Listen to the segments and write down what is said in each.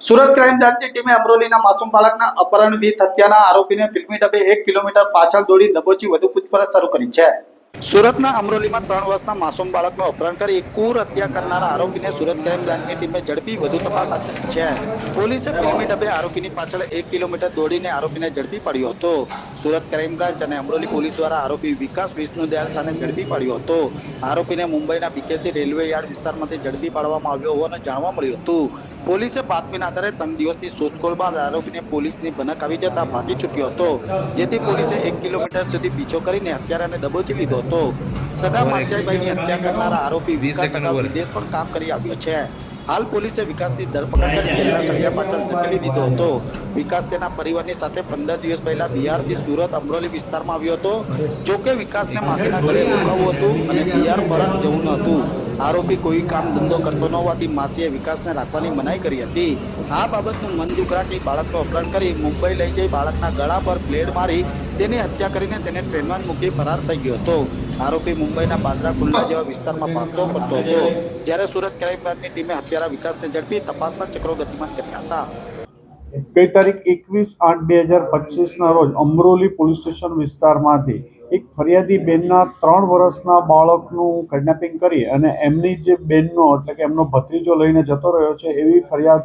Surat crime બ્રાન્ચની ટીમે અમરોલીના માસૂમ બાળકના અપહરણ વિથ હત્યાના આરોપીને ફિલ્મી ડબે એક કિલોમીટર પાછળ દોડી દબોચી વધુ પૂછપરછ શરૂ કરી છે. સુરતના અમરોલીમાં ત્રણ વર્ષના માસૂમ બાળકનો અપહરણ કરી કુર હત્યા કરનારા આરોપીને સુરત ક્રાઇમ બ્રાન્ચની ટીમે ઝડપી વધુ તપાસ હાથ ધરી છે. પોલીસે ફિલ્મી ડબે આરોપીની પાછળ એક કિલોમીટર દોડીને આરોપીને ઝડપી પાડ્યો હતો. સુરત ક્રાઇમ બ્રાન્ચ અને અમરોલી પોલીસ દ્વારા આરોપી વિકાસ વિષ્ણુ દયાલ સાને ઝડપી પાડ્યો હતો. આરોપીને મુંબઈના બીકેસી રેલવે યાર્ડ વિસ્તારમાંથી ઝડપી પાડવામાં આવ્યો હોવાનું જાણવા મળ્યું હતું. પોલીસે બાતમીના આધારે ત્રણ દિવસની શોધખોળ બાદ આરોપીને પોલીસની ભનક આવી જતા ભાગી ચૂક્યો હતો. જેથી પોલીસે એક કિલોમીટર સુધી પીછો કરીને હત્યારાને દબોચી લીધો હતો સગા માસિયાભાઈની હત્યા કરનારા આરોપી વિકાસ વિદેશ પણ કામ કરી આવ્યો છે. હાલ પોલીસે વિકાસની ધરપકડ કરી જેલના સળિયા પાછળ ધકેલી દીધો હતો. વિકાસ તેના પરિવારની સાથે પંદર દિવસ પહેલા બિહારથી સુરત, અમરોલી વિસ્તારમાં આવ્યો હતો. જો કે વિકાસને માસીના ઘરે રોકાવું હતું અને બિહાર પરત જવું ન હતું. આરોપી કોઈ કામ ધંધો કરતો ન હોવાથી માસીએ વિકાસને રાખવાની મનાઈ કરી હતી. આ બાબતનું મન દુઃખ રાખી બાળકનું અપહરણ કરી મુંબઈ લઈ જઈ બાળકના ગળા પર બ્લેડ મારી તેની હત્યા કરીને તેને ટ્રેનમાં મૂકી ફરાર થઈ ગયો હતો. આરોપી મુંબઈના બાંદ્રા કુલ્લા જેવા વિસ્તારમાં ભાગતો ફરતો હતો, જ્યારે સુરત ક્રાઇમ બ્રાન્ચની ટીમે હત્યારા વિકાસને ઝડપી તપાસના ચક્રો ગતિમાન કર્યા હતા. ગઈ તારીખ એકવીસ આઠ બે હજાર પચીસના રોજ અમરોલી પોલીસ સ્ટેશન વિસ્તારમાંથી એક ફરિયાદી બેનના ત્રણ વર્ષના બાળકનું કિડનેપિંગ કરી અને એમની જે બેનનો, એટલે કે એમનો ભત્રીજો લઈને જતો રહ્યો છે, એવી ફરિયાદ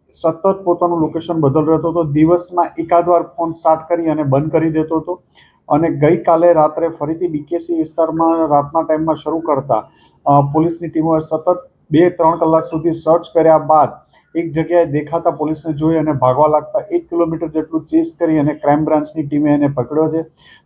સતત પોતાનું લોકેશન બદલ રહેતો હતો. દિવસમાં એકાદ વાર ફોન સ્ટાર્ટ કરી અને બંધ કરી દેતો હતો. અને ગઈકાલે રાત્રે ફરીથી બીકેસી વિસ્તારમાં રાતના ટાઈમમાં શરૂ કરતા પોલીસની ટીમોએ સતત બે ત્રણ કલાક સુધી સર્ચ કર્યા બાદ એક જગ્યાએ દેખાતા પોલીસને જોઈ અને ભાગવા લાગતા એક કિલોમીટર જેટલું ચેસ કરી અને ક્રાઇમ બ્રાન્ચની ટીમે એને પકડ્યો છે.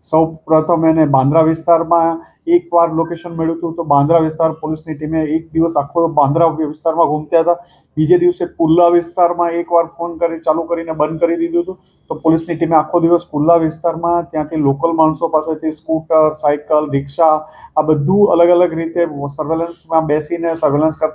સૌ પ્રથમ એને બાંદ્રા વિસ્તારમાં એકવાર લોકેશન મળ્યું હતું તો બાંદ્રા વિસ્તાર પોલીસની ટીમે એક દિવસ આખો બાંદ્રા વિસ્તારમાં ઘૂમતા હતા. બીજે દિવસે કુલ્લા વિસ્તારમાં એકવાર ફોન કરી, ચાલુ કરીને બંધ કરી દીધું હતું. તો પોલીસની ટીમે આખો દિવસ કુલ્લા વિસ્તારમાં, ત્યાંથી લોકલ માણસો પાસેથી સ્કૂટર, સાયકલ, રિક્ષા આ બધું અલગ અલગ રીતે સર્વેલન્સમાં બેસીને સર્વેલન્સ કરતા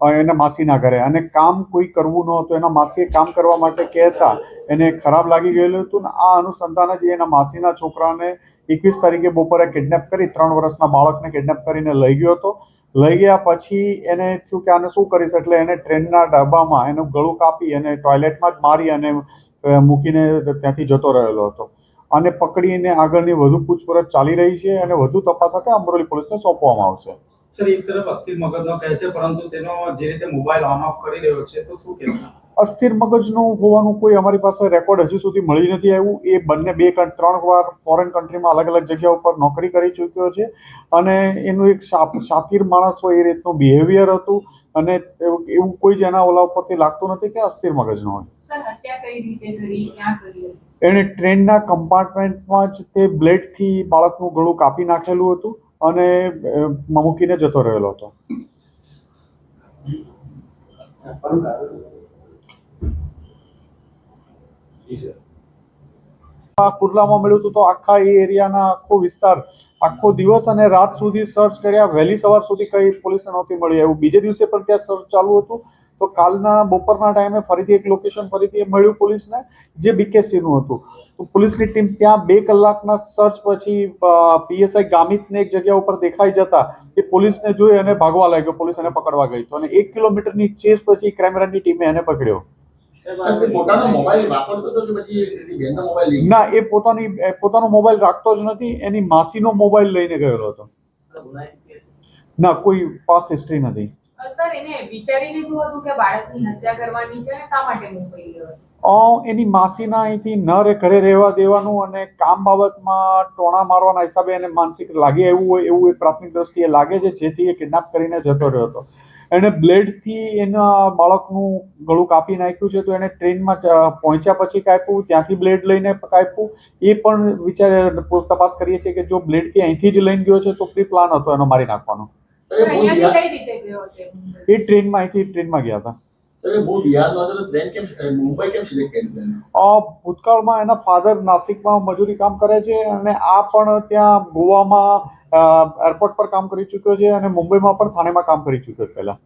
એના માસીના ઘરે. અને કામ કોઈ કરવું ન હતું. એના માસીએ કામ કરવા માટે કહેતા. એને ખરાબ લાગી ગયેલું હતું ને આ અનુસંધાન જ એના માસીના છોકરાને એકવીસ તારીખે બપોરે કિડનેપ કરી, ત્રણ વર્ષના બાળકને કિડનેપ કરીને લઈ ગયો હતો. લઈ ગયા પછી એને થયું કે આને શું કરીશ? એટલે એને ટ્રેનના ડબ્બામાં એનું ગળું કાપી અને ટોયલેટમાં જ મારી અને મૂકીને ત્યાંથી જતો રહેલો હતો. અને પકડીને આગળની વધુ પૂછપરછ ચાલી રહી છે અને વધુ તપાસ માટે અમરોલી પોલીસને સોંપવામાં આવશે. સર એક તરફ અસ્થિર મગજનો કહે છે પરંતુ તેનો જે રીતે મોબાઈલ ઓન ઓફ કરી રહ્યો છે તો શું કહેશો? અસ્થિર મગજનું હોવાનું કોઈ અમારી પાસે રેકોર્ડ હજી સુધી મળી નથી આવ્યું. એ બંને બે ત્રણ વાર ફોરેન કન્ટ્રીમાં અલગ અલગ જગ્યા ઉપર નોકરી કરી ચૂક્યો છે અને એનું એક શાતિર માણસ હોય એ રીતનું બિહેવિયર હતું અને એવું કોઈ જ એના ઓલા ઉપરથી લાગતું નથી કે અસ્થિર મગજનો હોય. સર હત્યા કઈ રીતે કરી? ક્યાં કરી હતી? એણે ટ્રેનના કમ્પાર્ટમેન્ટમાં જ તે બ્લેડથી બાળકનું ગળું કાપી નાખેલું હતું. અને મૂકીને જતો રહેલો હતો. આ કુર્લામાં મળ્યું હતું તો આખા એ એરિયાના આખો વિસ્તાર, આખો દિવસ અને રાત સુધી સર્ચ કર્યા. વહેલી સવાર સુધી કઈ પોલીસને નહોતી મળી. એવું બીજે દિવસે પણ ત્યાં સર્ચ ચાલુ હતું. તો કાલના બપોરના ટાઈમે ફરીથી એક લોકેશન ફરીથી મળ્યું પોલીસને જે બીકેસીનું હતું. તો પોલીસની ટીમ ત્યાં બે કલાકના સર્ચ પછી પીએસઆઈ ગામિતને એક જગ્યા ઉપર દેખાઈ જતા એ પોલીસને જોઈ અને ભાગવા લાગ્યો. પોલીસ એને પકડવા ગઈ. તો અને એક કિલોમીટરની ચેસ પછી ક્રાઇમરાની ટીમે એને પકડ્યો. ના એ પોતાની પોતાનો મોબાઈલ રાખતો જ નથી. એની માસીનો મોબાઈલ લઈને ગયેલો હતો. ના કોઈ પાસ્ટ હિસ્ટ્રી નથી. એને માસીના અહીંથી ન ઘરે રહેવા દેવાનું અને કામ બાબતમાં ટોણા મારવાના હિસાબે એને માનસિક લાગે એવું હોય, એવું એક પ્રાથમિક દ્રષ્ટિએ લાગે છે, જેથી એ કિડનેપ કરીને જતો રહ્યો હતો. એણે બ્લેડથી એના બાળકનું ગળું કાપી નાખ્યું છે, તો એને ટ્રેનમાં પહોંચ્યા પછી કાપ્યું, ત્યાંથી બ્લેડ લઈને કાપ્યું. એ પણ વિચારે, તપાસ કરીએ છીએ કે જો બ્લેડથી અહીંથી જ લઈને ગયો છે, તો પ્રી પ્લાન હતો એનો મારી નાખવાનો. સાહેબ, મૂળ અહીંયાથી બિહાર- કઈ રીતે ગયો છે એ ટ્રેનમાં અહીંથી ટ્રેનમાં ગયા હતા. સાહેબ, મૂળ બિહારનો હતો તો ટ્રેન કેમ મુંબઈ કેમ સિલેક્ટ કર્યું તેને? અ, ભૂતકાળમાં એના ફાધર નાસિકમાં મજૂરી કામ કરે છે અને આ પણ ત્યાં ગોવામાં એરપોર્ટ પર કામ કરી ચૂક્યો છે અને મુંબઈમાં પણ થાણેમાં કામ કરી ચૂક્યો છે પહેલા.